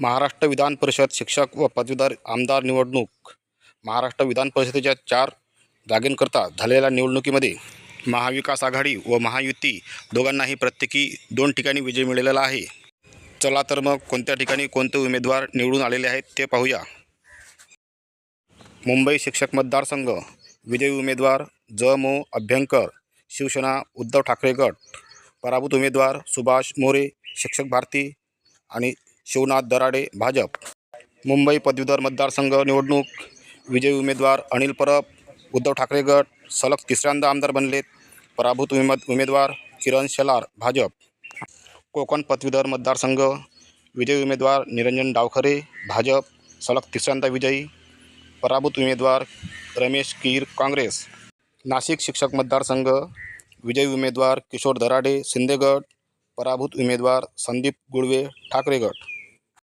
महाराष्ट्र विधान परिषद शिक्षक व पदवीधर आमदार निवडणूक. महाराष्ट्र विधान परिषदेच्या चार जागेंकरता झालेल्या निवडणुकीमध्ये महाविकास आघाडी व महायुती दोघांनाही प्रत्येकी दोन ठिकाणी विजय मिळालेला आहे. चला तर मग कोणत्या ठिकाणी कोणते उमेदवार निवडून आलेले आहेत ते पाहूया. मुंबई शिक्षक मतदारसंघ विजयी उमेदवार ज. मो. अभ्यंकर शिवसेना उद्धव ठाकरे गट पराभूत उमेदवार सुभाष मोरे शिक्षक भारती आणि शिवनाथ दराडे भाजप. मुंबई पदवीधर मतदारसंघ निवडणूक विजयी उमेदवार अनिल परब उद्धव ठाकरे गट सलग तिसऱ्यांदा आमदार बनलेत पराभूत उमेद उमेदवार किरण शेलार भाजप. कोकण पदवीधर मतदारसंघ विजयी उमेदवार निरंजन डावखरे भाजप. सलग तिसऱ्यांदा विजयी पराभूत उमेदवार रमेश कीर काँग्रेस. नाशिक शिक्षक मतदारसंघ विजयी उमेदवार किशोर दराडे शिंदेगड पराभूत उमेदवार संदीप गुळवे ठाकरेगड